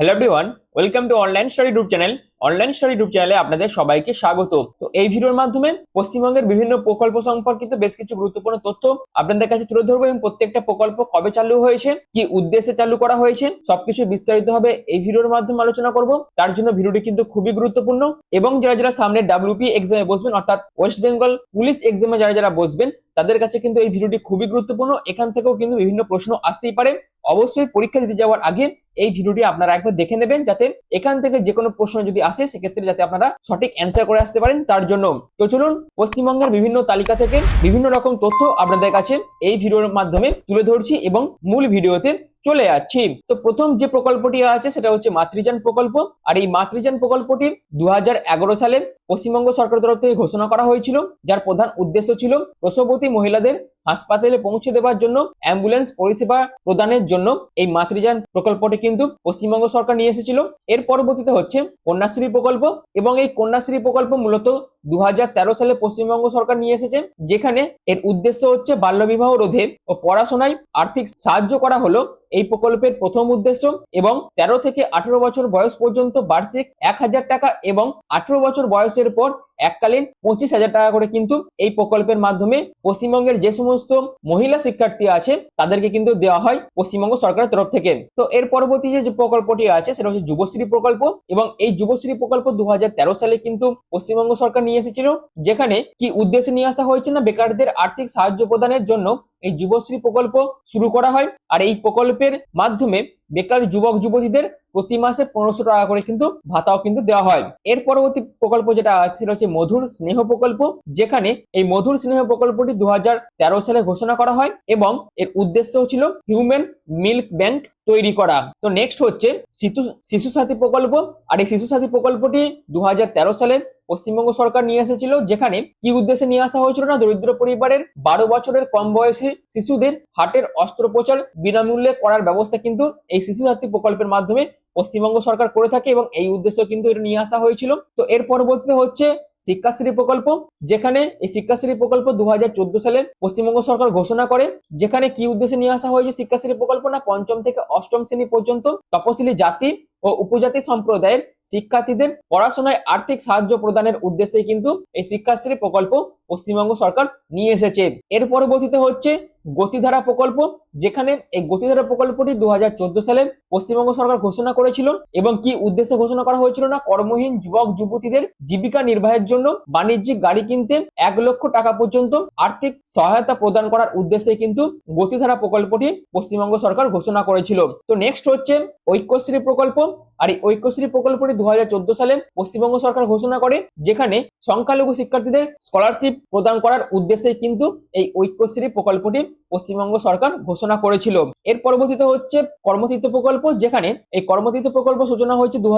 Hello everyone welcome to online study group channel online study group চ্যানেলে আপনাদের সবাইকে স্বাগত। তো এই ভিডিওর মাধ্যমে পশ্চিমবঙ্গের বিভিন্ন প্রকল্প সম্পর্কিত বেশ কিছু গুরুত্বপূর্ণ তথ্য আপনাদের কাছে তুলে ধরবো এবং প্রত্যেকটা প্রকল্প কবে চালু হয়েছে, কি উদ্দেশ্যে চালু করা হয়েছে, সবকিছু বিস্তারিত হবে এই ভিডিওর মাধ্যমে আলোচনা করব। তার জন্য ভিডিওটি কিন্তু খুবই গুরুত্বপূর্ণ এবং যারা যারা সামনে ডাব্লিউপি এক্সামে বসবেন, অর্থাৎ ওয়েস্ট বেঙ্গল পুলিশ এক্সামে যারা যারা বসবেন, তাদের কাছে কিন্তু এই ভিডিওটি খুবই গুরুত্বপূর্ণ। এখান থেকেও কিন্তু বিভিন্ন প্রশ্ন আসতেই পারে। অবশ্যই পরীক্ষা দিতে যাওয়ার আগে এই ভিডিওটি আপনারা একবার দেখে নেবেন যাতে এখান থেকে যে কোনো প্রশ্ন যদি আসে, সেক্ষেত্রে যাতে আপনারা সঠিক অ্যান্সার করে আসতে পারেন তার জন্য। তো চলুন, পশ্চিমবঙ্গের বিভিন্ন তালিকা থেকে বিভিন্ন রকম তথ্য আপনাদের কাছে এই ভিডিওর মাধ্যমে তুলে ধরছি এবং মূল ভিডিওতে চলে যাচ্ছি। তো প্রথম যে প্রকল্পটি আছে, সেটা হচ্ছে মাতৃযান প্রকল্প। আর এই মাতৃযান প্রকল্পটি দু হাজার এগারো সালে পশ্চিমবঙ্গ সরকারের তরফ থেকে ঘোষণা করা হয়েছিল, যার প্রধান উদ্দেশ্য ছিল প্রসবতী মহিলাদের হাসপাতালে পৌঁছে দেওয়ার জন্য, অ্যাম্বুলেন্স পরিষেবা প্রদানের জন্য। এই মাতৃযান প্রকল্পটি কিন্তু পশ্চিমবঙ্গ সরকার নিয়ে এসেছিল। এর পরবর্তীতে হচ্ছে কন্যাশ্রী প্রকল্প এবং এই কন্যাশ্রী প্রকল্প মূলত দুহাজার তেরো সালে পশ্চিমবঙ্গ সরকার নিয়ে এসেছে, যেখানে এর উদ্দেশ্য হচ্ছে বাল্যবিবাহ রোধে ও পড়াশোনায় আর্থিক সাহায্য করা হলো। এই প্রকল্পের প্রথম উদ্দেশ্য এবং তেরো থেকে আঠেরো বছর বয়স পর্যন্ত বার্ষিক এক হাজার টাকা এবং আঠেরো বছর বয়সের পর এককালীন পঁচিশ হাজার টাকা করে কিন্তু এই প্রকল্পের মাধ্যমে পশ্চিমবঙ্গের যে সমস্ত মহিলা শিক্ষার্থী আছে, তাদেরকে কিন্তু দেওয়া হয় পশ্চিমবঙ্গ সরকারের তরফ থেকে। তো এর পরবর্তী যে যে প্রকল্পটি আছে, সেটা হচ্ছে যুবশ্রী প্রকল্প এবং এই যুবশ্রী প্রকল্প দু হাজার তেরো সালে কিন্তু পশ্চিমবঙ্গ সরকার নিয়ে এসেছিল, যেখানে কি উদ্দেশ্যে নিয়ে আসা হয়েছে না, বেকারদের আর্থিক সাহায্য প্রদানের জন্য এই যুবশ্রী প্রকল্প শুরু করা হয়। আর এই প্রকল্পের মাধ্যমে বেকার যুবক যুবতীদের প্রতি মাসে পনেরোশো টাকা করে কিন্তু ভাতাও কিন্তু দেওয়া হয়। এর পরবর্তী প্রকল্প যেটা আছে হচ্ছে মধুর স্নেহ প্রকল্প, যেখানে এই মধুর স্নেহ প্রকল্পটি দু হাজার তেরো সালে ঘোষণা করা হয় এবং এর উদ্দেশ্য ছিল হিউম্যান মিল্ক ব্যাংক তৈরি করা। তো নেক্সট হচ্ছে শিশু শিশু সাথী প্রকল্প, আর এই শিশু সাথী প্রকল্পটি দু হাজার তেরো সালে পশ্চিমবঙ্গ সরকার নিয়ে এসেছিল, যেখানে কি উদ্দেশ্যে নিয়ে আসা হয়েছিল না? দরিদ্র পরিবারের বারো বছরের কম বয়সী শিশুদের হার্টের অস্ত্রোপচার বিনামূল্যে করার ব্যবস্থা কিন্তু এই শিশু সাথী প্রকল্পের মাধ্যমে পশ্চিমবঙ্গ সরকার করে থাকে এবং এই উদ্দেশ্য কিন্তু এটা নিয়ে আসা হয়েছিল। তো এর পরবর্তীতে হচ্ছে শিক্ষাশ্রী প্রকল্প, যেখানে এই শিক্ষাশ্রী প্রকল্প দু হাজার চোদ্দ সালে পশ্চিমবঙ্গ সরকার ঘোষণা করে, যেখানে কি উদ্দেশ্যে নিয়ে আসা হয়েছে শিক্ষাশ্রী প্রকল্প না? পঞ্চম থেকে অষ্টম শ্রেণি পর্যন্ত তপশিলি জাতি ও উপজাতি সম্প্রদায়ের শিক্ষার্থীদের পড়াশোনায় আর্থিক সাহায্য প্রদানের উদ্দেশ্যে কিন্তু এই শিক্ষাশ্রী প্রকল্প পশ্চিমবঙ্গ সরকার নিয়ে এসেছে। এর পরবর্তীতে হচ্ছে গতিধারা প্রকল্প, যেখানে এই গতিধারা প্রকল্পটি দু হাজার চোদ্দ সালে পশ্চিমবঙ্গ সরকার ঘোষণা করেছিল এবং কি উদ্দেশ্যে ঘোষণা করা হয়েছিল না? কর্মহীন যুবক, যুবতীদের জীবিকা নির্বাহের জন্য বাণিজ্যিক গাড়ি কিনতে এক লক্ষ টাকা পর্যন্ত আর্থিক সহায়তা প্রদান করার উদ্দেশ্যে কিন্তু গতিধারা প্রকল্পটি পশ্চিমবঙ্গ সরকার ঘোষণা করেছিল। তো নেক্সট হচ্ছে ঐক্যশ্রী প্রকল্প। আর এই ঐক্যশ্রী প্রকল্পটি দু হাজার চোদ্দ সালে পশ্চিমবঙ্গ সরকার ঘোষণা করে, যেখানে সংখ্যালঘু শিক্ষার্থীদের স্কলারশিপ প্রদান করার উদ্দেশ্যেই কিন্তু এই ঐক্যশ্রী প্রকল্পটি পশ্চিমবঙ্গ সরকার ঘোষণা করেছিল। এর পরবর্তীতে হচ্ছে কর্মতীর্থ প্রকল্প, যেখানে এই কর্মতীর্থ প্রকল্প সূচনা হয়েছে দু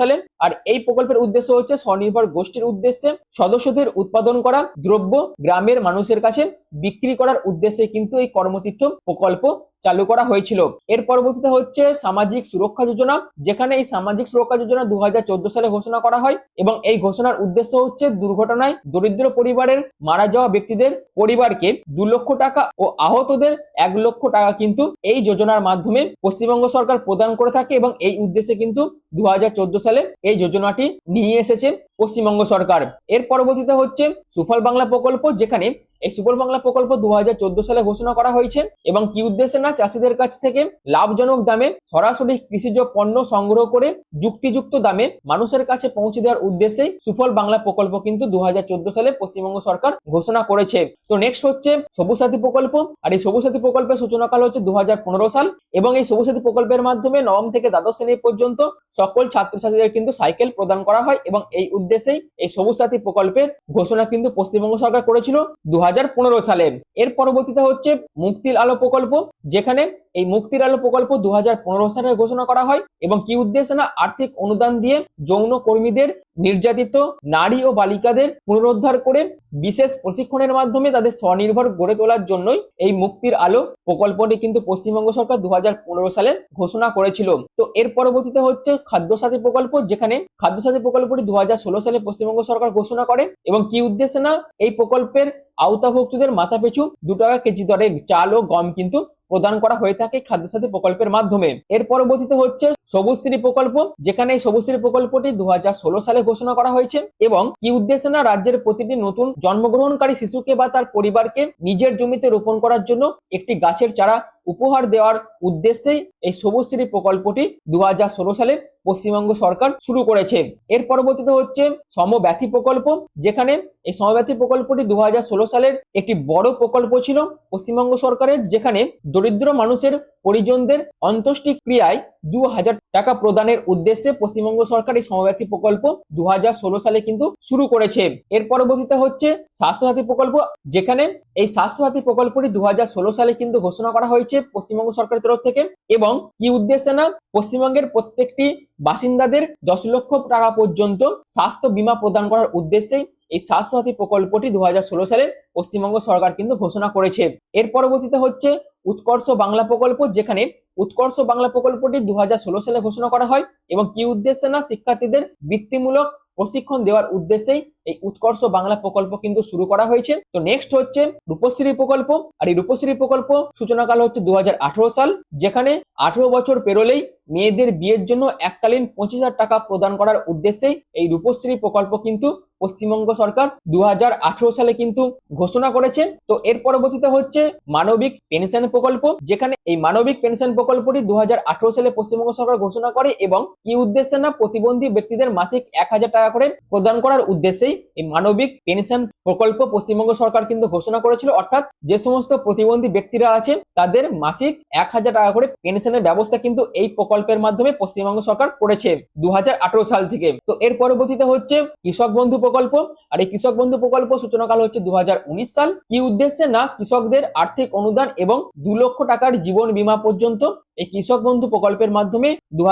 সালে। আর এই প্রকল্পের উদ্দেশ্য হচ্ছে স্বনির্ভর গোষ্ঠীর উদ্দেশ্যে সদস্যদের উৎপাদন করা দ্রব্য গ্রামের মানুষের কাছে বিক্রি করার উদ্দেশ্যে কিন্তু এই কর্মতীর্থ প্রকল্প চালু করা হয়েছিল। এর পরবর্তীতে হচ্ছে সামাজিক সুরক্ষা যোজনা, যেখানে এই সামাজিক সুরক্ষা যোজনা দু হাজার চোদ্দ সালে ঘোষণা করা হয় এবং এই ঘোষণার উদ্দেশ্য হচ্ছে দুর্ঘটনায় দরিদ্র পরিবারের মারা যাওয়া ব্যক্তিদের পরিবারকে দু লক্ষ টাকা ও আহতদের এক লক্ষ টাকা কিন্তু এই যোজনার মাধ্যমে পশ্চিমবঙ্গ সরকার প্রদান করে থাকে এবং এই উদ্দেশ্যে কিন্তু দু হাজার চোদ্দ সালে এই যোজনাটি নিয়ে এসেছে। পশ্চিমবঙ্গ সরকার। এর পরবর্তীতে হচ্ছে সুফল বাংলা প্রকল্প, যেখানে এই সুফল বাংলা প্রকল্প দুহাজার চোদ্দ সালে ঘোষণা করা হয়েছে এবং কি উদ্দেশ্যে না চাষিদের কাছ থেকে লাভজনক দামে সরাসরি কৃষিজ পণ্য সংগ্রহ করে যুক্তিযুক্ত দামে মানুষের কাছে পৌঁছে দেওয়ার উদ্দেশ্যে সুফল বাংলা প্রকল্প কিন্তু দুহাজার চোদ্দ সালে পশ্চিমবঙ্গ সরকার ঘোষণা করেছে। তো নেক্সট হচ্ছে সবুজ সাথী প্রকল্প, আর এই সবুজ সাথী প্রকল্পের সূচনাকাল হচ্ছে দু হাজার পনেরো সাল এবং এই সবুজ সাথী প্রকল্পের মাধ্যমে নবম থেকে দ্বাদশ শ্রেণি পর্যন্ত সকল ছাত্রছাত্রীদের কিন্তু সাইকেল প্রদান করা হয় এবং এই উদ্দেশ্যেই এই সবুজ সাথী প্রকল্পের ঘোষণা কিন্তু পশ্চিমবঙ্গ সরকার করেছিল দু হাজার পনেরো সালে। এর পরবর্তীতে হচ্ছে মুক্তির আলো প্রকল্প, যেখানে এই মুক্তির আলো প্রকল্প দু হাজার পনেরো সালে ঘোষণা করা হয় এবং কি উদ্দেশ্যে না আর্থিক অনুদান দিয়ে যৌন কর্মীদের নির্যাতিত নারী ও বালিকাদের পুনরুদ্ধার করে বিশেষ প্রশিক্ষণের মাধ্যমে তাদের স্বনির্ভর গড়ে তোলার জন্যই এই মুক্তির আলো প্রকল্পটি কিন্তু পশ্চিমবঙ্গ সরকার দুহাজার পনেরো সালে ঘোষণা করেছিল। তো এর পরবর্তীতে হচ্ছে খাদ্যসাথী প্রকল্প, যেখানে খাদ্যসাথী প্রকল্পটি দু হাজার ষোলো সালে পশ্চিমবঙ্গ সরকার ঘোষণা করে এবং কি উদ্দেশ্যে না এই প্রকল্পের আওতাভুক্তদের মাথা পিছু দু টাকা কেজি দরে চাল ও গম কিন্তু প্রদান করা হয়ে থাকে খাদ্যসাথী প্রকল্পের মাধ্যমে। এর পরবর্তীতে হচ্ছে সবুজশ্রী প্রকল্প, যেখানে এই সবুজশ্রী প্রকল্পটি দু হাজার ষোলো সালে ঘোষণা করা হয়েছে এবং কি উদ্দেশ্যে না রাজ্যের প্রতিটি নতুন জন্মগ্রহণকারী শিশুকে বা তার পরিবারকে নিজের জমিতে রোপণ করার জন্য একটি গাছের চারা উপহার দেওয়ার উদ্দেশ্যেই এই সবুজশ্রী প্রকল্পটি দু হাজার ষোলো সালে পশ্চিমবঙ্গ সরকার শুরু করেছে। এর পরবর্তীতে হচ্ছে সমব্যথী প্রকল্প, যেখানে এই সমব্যথী প্রকল্পটি দু হাজার ষোলো সালের একটি বড় প্রকল্প ছিল পশ্চিমবঙ্গ সরকারের, যেখানে দরিদ্র মানুষের পরিজনদের অন্ত্যেষ্টি ক্রিয়ায় দু হাজার টাকা প্রদানের উদ্দেশ্যে পশ্চিমবঙ্গ সরকার এই সমব্যথী প্রকল্প দু হাজার ষোলো সালে কিন্তু শুরু করেছে। এর পরবর্তীতে হচ্ছে স্বাস্থ্যসাথী প্রকল্প, যেখানে এই স্বাস্থ্যসাথী প্রকল্পটি দু হাজার ষোলো সালে কিন্তু ঘোষণা করা হয়েছে। পশ্চিমবঙ্গ সরকারের তরফ থেকে এবং কি উদ্দেশ্যে না পশ্চিমবঙ্গের প্রত্যেকটি বাসিন্দাদের দশ লক্ষ টাকা পর্যন্ত স্বাস্থ্য বীমা প্রদান করার উদ্দেশ্যেই এই স্বাস্থ্যসাথী প্রকল্পটি দু হাজার ষোলো সালে পশ্চিমবঙ্গ সরকার কিন্তু ঘোষণা করেছে। এর পরবর্তীতে হচ্ছে উৎকর্ষ বাংলা প্রকল্প, যেখানে উৎকর্ষ বাংলা প্রকল্পটি দু হাজার ষোলো সালে ঘোষণা করা হয় এবং কি উদ্দেশ্যে না শিক্ষার্থীদের বৃত্তিমূলক প্রশিক্ষণ দেওয়ার উদ্দেশ্যেই এই উৎকর্ষ বাংলা প্রকল্প কিন্তু শুরু করা হয়েছে। তো নেক্সট হচ্ছে রূপশ্রী প্রকল্প। আর এই রূপশ্রী প্রকল্প সূচনাকাল হচ্ছে দু হাজার আঠারো সাল, যেখানে আঠারো বছর পেরোলেই মেয়েদের বিয়ের জন্য এককালীন পঁচিশ হাজার টাকা প্রদান করার উদ্দেশ্যেই এই রূপশ্রী প্রকল্প কিন্তু পশ্চিমবঙ্গ সরকার দু হাজার আঠারো সালে কিন্তু ঘোষণা করেছে। তো এর পরবর্তীতে হচ্ছে মানবিক পেনশন প্রকল্প, যেখানে এই মানবিক পেনশন প্রকল্পটি দু হাজার আঠারো সালে পশ্চিমবঙ্গ সরকার ঘোষণা করে এবং কি উদ্দেশ্যে না প্রতিবন্ধী ব্যক্তিদের মাসিক এক হাজার টাকা করে প্রদান করার উদ্দেশ্যেই এই মানবিক পেনশন প্রকল্প পশ্চিমবঙ্গ সরকার কিন্তু ঘোষণা করেছিল, অর্থাৎ যে সমস্ত প্রতিবন্ধী ব্যক্তিরা আছেন, তাদের মাসিক এক হাজার টাকা করে পেনশনের ব্যবস্থা কিন্তু এই প্রকল্পের মাধ্যমে পশ্চিমবঙ্গ সরকার করেছে দুহাজার আঠারো সাল থেকে। তো এর পরবর্তীতে হচ্ছে কৃষক বন্ধু প্রকল্প, আর এই কৃষক বন্ধু প্রকল্প সূচনাকাল হচ্ছে দু হাজার উনিশ সাল। কি উদ্দেশ্যে? না, কৃষকদের আর্থিক অনুদান এবং দু লক্ষ টাকার জীবন বীমা পর্যন্ত এই কৃষক বন্ধু প্রকল্পের মাধ্যমে দু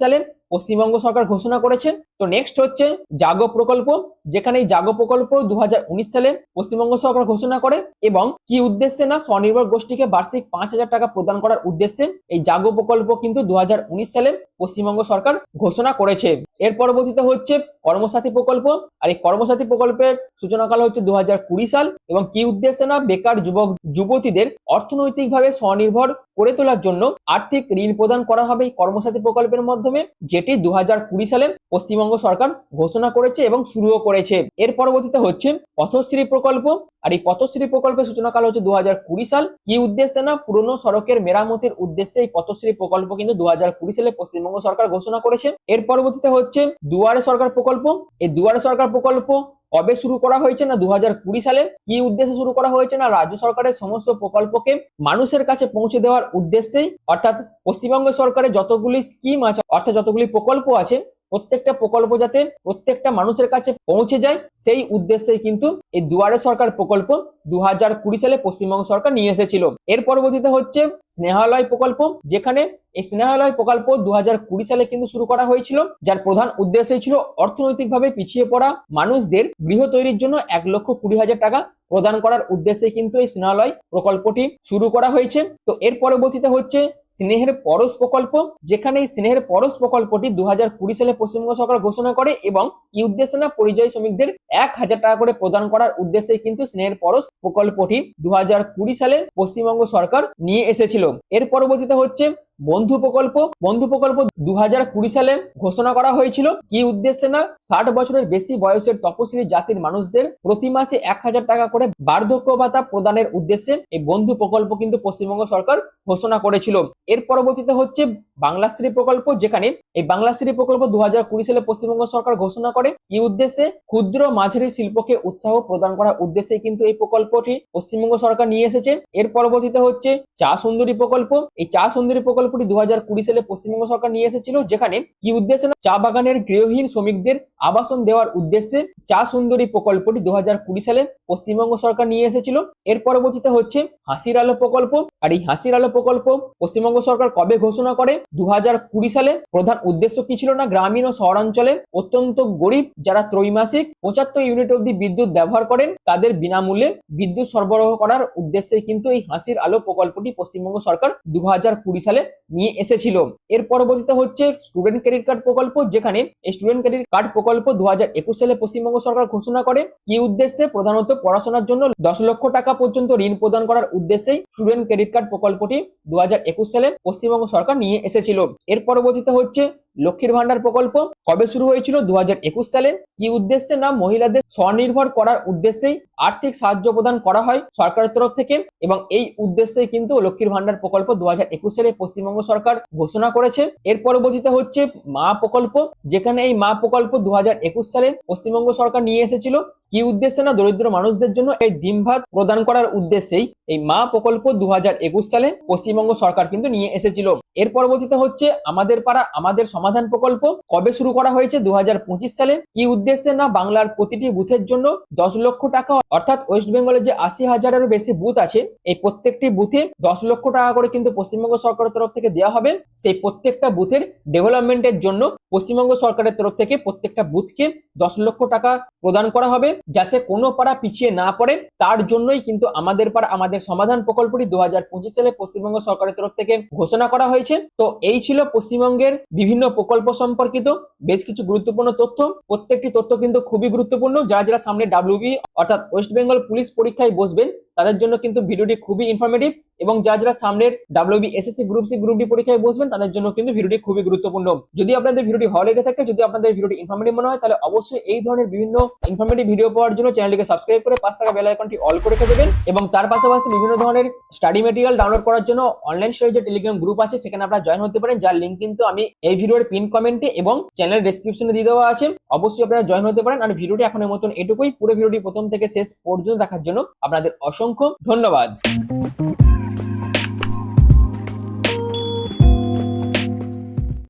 সালে পশ্চিমবঙ্গ সরকার ঘোষণা করেছে তো নেক্সট হচ্ছে জাগো প্রকল্প, যেখানে এই জাগো প্রকল্প দু হাজার উনিশ সালে পশ্চিমবঙ্গ সরকার ঘোষণা করে এবং কি উদ্দেশ্যে না স্বনির্ভর গোষ্ঠীকে বার্ষিক পাঁচ হাজার টাকা প্রদান করার উদ্দেশ্যে এই জাগো প্রকল্প কিন্তু দু হাজার উনিশ সালে পশ্চিমবঙ্গ সরকার ঘোষণা করেছে। এর পরবর্তীতে হচ্ছে কর্মসাথী প্রকল্প, আর এই কর্মসাথী প্রকল্পের সূচনাকাল হচ্ছে দু হাজার কুড়ি সাল, এবং কি উদ্দেশ্যে না বেকার যুবক, যুবতীদের অর্থনৈতিকভাবে স্বনির্ভর করে তোলার জন্য আর্থিক ঋণ প্রদান করা হবে এই কর্মসাথী প্রকল্পের মাধ্যমে, যেটি দু হাজার কুড়ি সালে পশ্চিমবঙ্গ সরকার ঘোষণা করেছে এবং শুরুও করেছে। এর পরবর্তীতে হচ্ছে পথশ্রী প্রকল্প, আর এই পথশ্রী প্রকল্পের সূচনাকাল হচ্ছে দু হাজার কুড়ি সাল। কি উদ্দেশ্যে না পুরনো সড়কের মেরামতির উদ্দেশ্যে এই পথশ্রী প্রকল্প কিন্তু দু হাজার কুড়ি সালে পশ্চিমবঙ্গ সরকার ঘোষণা করেছে এর পরবর্তীতে হচ্ছে দুয়ারে সরকার প্রকল্প। এই দুয়ারে সরকার প্রকল্প কবে শুরু করা হয়েছে না দু হাজার কুড়ি সালে? কি উদ্দেশ্যে শুরু করা হয়েছে না রাজ্য সরকারের সমস্ত প্রকল্পকে মানুষের কাছে পৌঁছে দেওয়ার উদ্দেশ্যেই? অর্থাৎ পশ্চিমবঙ্গ সরকারের যতগুলি স্কিম আছে, অর্থাৎ যতগুলি প্রকল্প আছে প্রত্যেকটা প্রকল্প যাতে প্রত্যেকটা মানুষের কাছে পৌঁছে যায়, সেই উদ্দেশ্যেই কিন্তু এই দুয়ারে সরকার প্রকল্প দু হাজার কুড়ি সালে পশ্চিমবঙ্গ সরকার নিয়ে এসেছিল। এর পরবর্তীতে হচ্ছে স্নেহালয় প্রকল্প, যেখানে এই স্নেহালয় প্রকল্প দু হাজার কুড়ি সালে কিন্তু শুরু করা হয়েছিল, যার প্রধান উদ্দেশ্য ছিল অর্থনৈতিকভাবে পিছিয়ে পড়া মানুষদের গৃহ তৈরির জন্য এক লক্ষ কুড়ি হাজার টাকা প্রদান করার উদ্দেশ্যে কিন্তু এই স্নেহালয় প্রকল্পটি শুরু করা হয়েছে। তো এর পরবর্তীতে হচ্ছে স্নেহের পরশ প্রকল্প, যেখানে এই স্নেহের পরশ প্রকল্পটি দু কুড়ি সালে পশ্চিমবঙ্গ সরকার ঘোষণা করে এবং কি উদ্দেশ্যে না পরিযায়ী শ্রমিকদের এক হাজার টাকা করে প্রদান করার উদ্দেশ্যে কিন্তু স্নেহের পরশ প্রকল্পটি দু হাজার কুড়ি সালে পশ্চিমবঙ্গ সরকার নিয়ে এসেছিল। এর পরবর্তীতে হচ্ছে বন্ধু প্রকল্প। বন্ধু প্রকল্প দু হাজার কুড়ি সালে ঘোষণা করা হয়েছিল। কি উদ্দেশ্যে না ষাট বছরের বেশি বয়সের তপশিলি জাতির মানুষদের প্রতি মাসে এক হাজার টাকা করে বার্ধক্য ভাতা প্রদানের উদ্দেশ্যে এই বন্ধু প্রকল্প কিন্তু পশ্চিমবঙ্গ সরকার ঘোষণা করেছিল। এর পরবর্তীতে হচ্ছে বাংলাশ্রী প্রকল্প, যেখানে এই বাংলাশ্রী প্রকল্প দু হাজার কুড়ি সালে পশ্চিমবঙ্গ সরকার ঘোষণা করে কি উদ্দেশ্যে ক্ষুদ্র মাঝারি শিল্পকে উৎসাহ প্রদান করার উদ্দেশ্যে কিন্তু এই প্রকল্পটি পশ্চিমবঙ্গ সরকার নিয়ে এসেছে। এর পরবর্তীতে হচ্ছে চা সুন্দরী প্রকল্প। এই চা সুন্দরী প্রকল্পটি দুহাজার কুড়ি সালে পশ্চিমবঙ্গ সরকার নিয়ে এসেছিল, যেখানে কি উদ্দেশ্যে চা বাগানের গৃহহীন শ্রমিকদের আবাসন দেওয়ার উদ্দেশ্যে চা সুন্দরী প্রকল্পটি দু হাজার কুড়ি সালে পশ্চিমবঙ্গ সরকার নিয়ে এসেছিল। এর পরবর্তীতে হচ্ছে হাসির আলো প্রকল্প। আর এই হাসির আলো প্রকল্প পশ্চিমবঙ্গ সরকার কবে ঘোষণা করে? দু হাজার কুড়ি সালে প্রধান উদ্দেশ্য কি ছিল না গ্রামীণ ও শহরাঞ্চলে অত্যন্ত গরিব যারা ত্রৈমাসিক পঁচাত্তর ইউনিট অব্দি বিদ্যুৎ ব্যবহার করেন, তাদের বিনামূল্যে বিদ্যুৎ সরবরাহ করার উদ্দেশ্যে কিন্তু এই হাসির আলো প্রকল্পটি পশ্চিমবঙ্গ সরকার দু সালে নিয়ে এসেছিল। এর পরবর্তীতে হচ্ছে স্টুডেন্ট ক্রেডিট কার্ড প্রকল্প, যেখানে এই স্টুডেন্ট ক্রেডিট কার্ড প্রকল্প দু হাজার একুশ সালে পশ্চিমবঙ্গ সরকার ঘোষণা করে। কি উদ্দেশ্যে? প্রধানত পড়াশোনার জন্য দশ লক্ষ টাকা পর্যন্ত ঋণ প্রদান করার উদ্দেশ্যেই স্টুডেন্ট ক্রেডিট কার্ড প্রকল্পটি দু সালে পশ্চিমবঙ্গ সরকার নিয়ে এসেছিল। এর পরবর্তীতে হচ্ছে লক্ষ্মীর ভান্ডার প্রকল্প। কবে শুরু হয়েছিল? দু সালে। কি উদ্দেশ্যে? না, মহিলাদের স্বনির্ভর করার উদ্দেশ্যেই আর্থিক সাহায্য প্রদান করা হয় সরকারের তরফ থেকে এবং এই উদ্দেশ্যে কিন্তু লক্ষ্মীর ভান্ডার প্রকল্প দু হাজার একুশ সালে পশ্চিমবঙ্গ সরকার ঘোষণা করেছে। এর পরবর্তীতে হচ্ছে মা প্রকল্প। যেখানে এই মা প্রকল্প দু হাজার একুশ সালে পশ্চিমবঙ্গ সরকার নিয়ে এসেছিল। কি উদ্দেশ্যে না দরিদ্র মানুষদের জন্য এই ডিম ভাত প্রদান করার উদ্দেশ্যেই এই মা প্রকল্প দু হাজার একুশ সালে পশ্চিমবঙ্গ সরকার কিন্তু নিয়ে এসেছিল। এর পরবর্তীতে হচ্ছে আমাদের পাড়া, আমাদের সমাধান প্রকল্প কবে শুরু করা হয়েছে দু হাজার পঁচিশ সালে? কি উদ্দেশ্যে না বাংলার প্রতিটি বুথের জন্য দশ লক্ষ টাকা অর্থাৎ ওয়েস্ট বেঙ্গলের যে আশি হাজারেরও বেশি বুথ আছে, এই প্রত্যেকটি বুথে দশ লক্ষ টাকা করে কিন্তু পশ্চিমবঙ্গ সরকারের তরফ থেকে দেওয়া হবে। সেই প্রত্যেকটা বুথের ডেভেলপমেন্টের জন্য পশ্চিমবঙ্গ সরকারের তরফ থেকে প্রত্যেকটা বুথকে দশ লক্ষ টাকা প্রদান করা হবে, যাতে কোনো পাড়া পিছিয়ে না পড়ে। তার জন্যই কিন্তু আমাদের পাড়া, আমাদের সমাধান প্রকল্পটি দু হাজার পঁচিশ সালে পশ্চিমবঙ্গ সরকারের তরফ থেকে ঘোষণা করা হয়েছে। তো এই ছিল পশ্চিমবঙ্গের বিভিন্ন প্রকল্প সম্পর্কিত বেশ কিছু গুরুত্বপূর্ণ তথ্য। প্রত্যেকটি তথ্য কিন্তু খুবই গুরুত্বপূর্ণ। যারা যারা সামনে ডাব্লিউবি অর্থাৎ ওয়েস্ট বেঙ্গল পুলিশ পরীক্ষায় বসবেন তাদের জন্য কিন্তু ভিডিওটি খুবই ইনফরমেটিভ এবং যারা যারা সামনের WB SSC group C group D পরীক্ষায় বসবেন, তাদের জন্য কিন্তু ভিডিওটি খুবই গুরুত্বপূর্ণ। যদি আপনাদের ভিডিওটি ভালো লেগে থাকে, যদি আপনাদের ভিডিওটি ইনফরমেটিভ মনে হয়, তাহলে অবশ্যই এই ধরনের বিভিন্ন ইনফরমেটিভ ভিডিও পাওয়ার জন্য চ্যানেলটিকে সাবস্ক্রাইব করে পাঁচ টাকা বেল আইকনটি অল করে রেখে দেবেন এবং তার পাশাপাশি বিভিন্ন ধরনের স্টাডি মেটেরিয়াল ডাউনলোড করার জন্য অনলাইন স্টোরে যে টেলিগ্রাম গ্রুপ আছে, সেখানে আপনারা জয়েন হতে পারেন, যার লিঙ্ক কিন্তু আমি এই ভিডিওর পিন কমেন্টে এবং চ্যানেলের ডেসক্রিপশনে দিয়ে দেওয়া আছে। অবশ্যই আপনারা জয়েন হতে পারেন। আর ভিডিওটি এখনের মতন এটুকুই। পুরো ভিডিওটি প্রথম থেকে শেষ পর্যন্ত দেখার জন্য আপনাদের অসংখ্য ধন্যবাদ